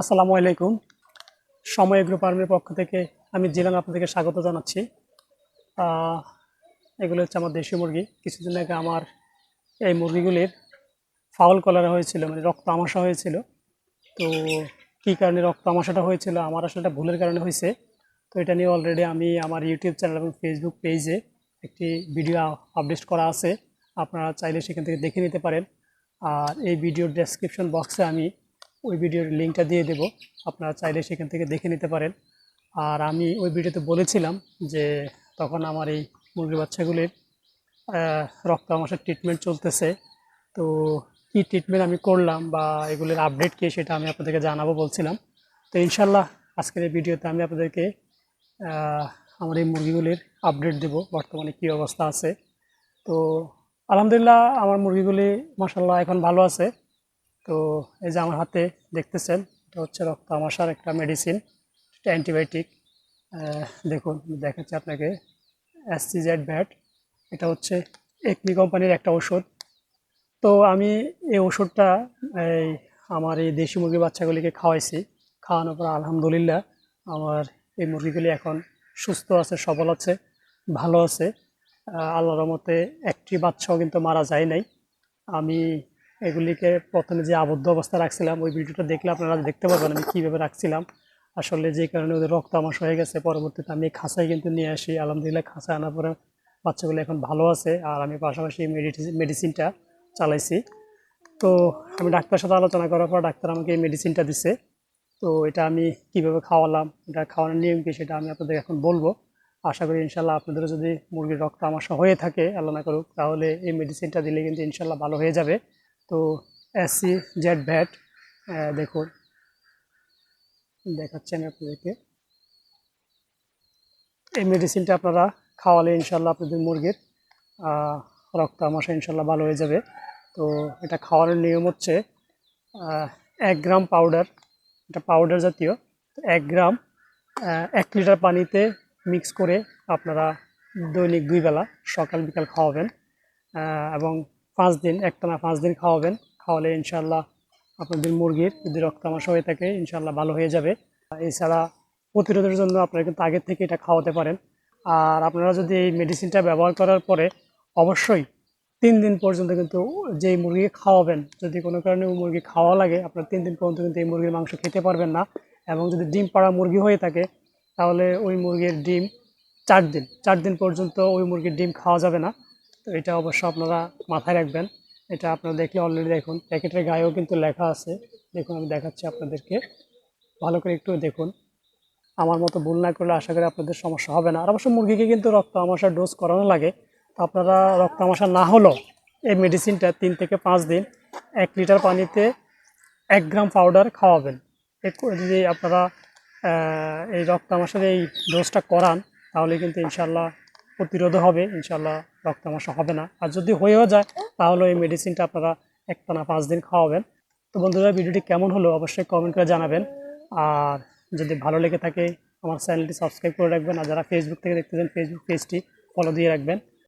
আসসালামু আলাইকুম। সময় এগ্রো ফার্মের পক্ষ থেকে আমি জিলান আপনাদেরকে স্বাগত জানাচ্ছি। এগুলো হচ্ছে আমার দেশি মুরগি। কিছুদিন আগে আমার এই মুরগিগুলির ফাউল কলারা হয়েছিল মানে রক্ত আমাশা হয়েছিল। তো কী কারণে রক্ত আমাশাটা হয়েছিল? আমার আসলে এটা ভুলের কারণে হয়েছে। তো এটা নিয়ে অলরেডি আমি আমার ইউটিউব চ্যানেল এবং ফেসবুক পেজে একটি ভিডিও আপডেট করা আছে। আপনারা চাইলে সেখান থেকে দেখে নিতে পারেন। আর এই ভিডিওর ডেসক্রিপশন বক্সে আমি ওই ভিডিওর লিঙ্কটা দিয়ে দেব। আপনারা চাইলে সেখান থেকে দেখে নিতে পারেন। আর আমি ওই ভিডিওতে বলেছিলাম যে তখন আমার এই মুরগি বাচ্চাগুলির রক্ত আমাশার ট্রিটমেন্ট চলতেছে। তো কী ট্রিটমেন্ট আমি করলাম বা এগুলির আপডেট কী সেটা আমি আপনাদেরকে জানাব বলছিলাম। তো ইনশাল্লাহ আজকের এই ভিডিওতে আমি আপনাদেরকে আমার এই মুরগিগুলির আপডেট দেব, বর্তমানে কী অবস্থা আছে। তো আলহামদুলিল্লাহ আমার মুরগিগুলি মাসাল্লাহ এখন ভালো আছে। তো এই যে আমার হাতে দেখতেছেন, এটা হচ্ছে রক্ত আমাশার একটা মেডিসিন একটা অ্যান্টিবায়োটিক দেখুন দেখাচ্ছি আপনাকে অ্যাসিজেড ব্যাট এটা হচ্ছে একমি কোম্পানির একটা ওষুধ। তো আমি এই ওষুধটা, এই আমার এই দেশি মুরগির বাচ্চাগুলিকে খাওয়াইছি, খাওয়ানোর পর আলহামদুলিল্লাহ আমার এই মুরগিগুলি এখন সুস্থ আছে, সবল আছে, ভালো আছে। আল্লাহর মতে একটি বাচ্চাও কিন্তু মারা যায় নাই। আমি এগুলিকে প্রথমে যে আবদ্ধ অবস্থা রাখছিলাম, ওই ভিডিওটা দেখলে আপনারা দেখতে পারবেন আমি কীভাবে রাখছিলাম। আসলে যে কারণে ওদের রক্ত আমাশ হয়ে গেছে, পরবর্তীতে আমি খাঁচায় কিন্তু নিয়ে আসি। আলহামদুলিল্লাহ, খাঁচায় আনার পরে বাচ্চাগুলো এখন ভালো আছে আর আমি পাশাপাশি মেডিসিনটা চালাইছি। তো আমি ডাক্তারের সাথে আলোচনা করার পর ডাক্তার আমাকে এই মেডিসিনটা দিছে। তো এটা আমি কীভাবে খাওয়ালাম, এটা খাওয়ানোর নিয়ম কি সেটা আমি আপনাদের এখন বলব। আশা করি ইনশাল্লাহ আপনাদেরও যদি মুরগির রক্ত আমাশা হয়ে থাকে, আল্লাহ করুক, তাহলে এই মেডিসিনটা দিলে কিন্তু ইনশাল্লাহ ভালো হয়ে যাবে। তো এসসি জেড ভ্যাট দেখুন। দেখাচ্ছি আমি আপনাদেরকে। এই মেডিসিনটা আপনারা খাওয়ালে ইনশাল্লাহ আপনাদের মুরগির রক্ত আমাশা ইনশাল্লাহ ভালো হয়ে যাবে। তো এটা খাওয়ানোর নিয়ম হচ্ছে এক গ্রাম পাউডার এটা পাউডার জাতীয় এক গ্রাম এক লিটার পানিতে মিক্স করে আপনারা দৈনিক দুই বেলা সকাল বিকাল খাওয়াবেন এবং পাঁচ দিন, একটানা পাঁচ দিন খাওয়াবেন। খাওয়ালে ইনশাল্লাহ আপনাদের মুরগির যদি রক্তামাশা হয়ে থাকে ইনশাল্লাহ ভালো হয়ে যাবে। এছাড়া প্রতিরোধের জন্য আপনারা কিন্তু আগের থেকে এটা খাওয়াতে পারেন। আর আপনারা যদি এই মেডিসিনটা ব্যবহার করার পরে অবশ্যই তিন দিন পর্যন্ত কিন্তু যেই মুরগি খাওয়াবেন, যদি কোনো কারণে ওই মুরগি খাওয়া লাগে, আপনার তিন দিন পর্যন্ত কিন্তু এই মুরগির মাংস খেতে পারবেন না। এবং যদি ডিম পাড়া মুরগি হয়ে থাকে, তাহলে ওই মুরগির ডিম চার দিন চার দিন পর্যন্ত ওই মুরগির ডিম খাওয়া যাবে না। তো এটা অবশ্য আপনারা মাথায় রাখবেন। এটা আপনারা দেখলে অলরেডি দেখুন। প্যাকেটের গায়েও কিন্তু লেখা আছে। দেখুন, আমি দেখাচ্ছি আপনাদেরকে। ভালো করে একটু দেখুন। আমার মতো ভুল না করলে আশা করি আপনাদের সমস্যা হবে না। আর অবশ্য মুরগিকে কিন্তু রক্ত আমাশার ডোজ করানো লাগে। তো আপনারা রক্ত আমাশা না হলেও এই মেডিসিনটা তিন থেকে পাঁচ দিন এক লিটার পানিতে এক গ্রাম পাউডার খাওয়াবেন। যদি আপনারা এই রক্ত আমাশার এই ডোজটা করান, তাহলে কিন্তু ইনশাল্লাহ প্রতিরোধ হবে ইনশাল্লাহ রক্ত আমাশা হবে না। আর যদি হয়েও যায়, তাহলে এই মেডিসিনটা আপনারা একটানা পাঁচ দিন খাওয়াবেন। তো বন্ধুরা, ভিডিওটি কেমন হলো অবশ্যই কমেন্ট করে জানাবেন। আর যদি ভালো লেগে থাকে, আমার চ্যানেলটি সাবস্ক্রাইব করে রাখবেন। আর যারা ফেসবুক থেকে দেখতে চান ফেসবুক পেজটি ফলো দিয়ে রাখবেন।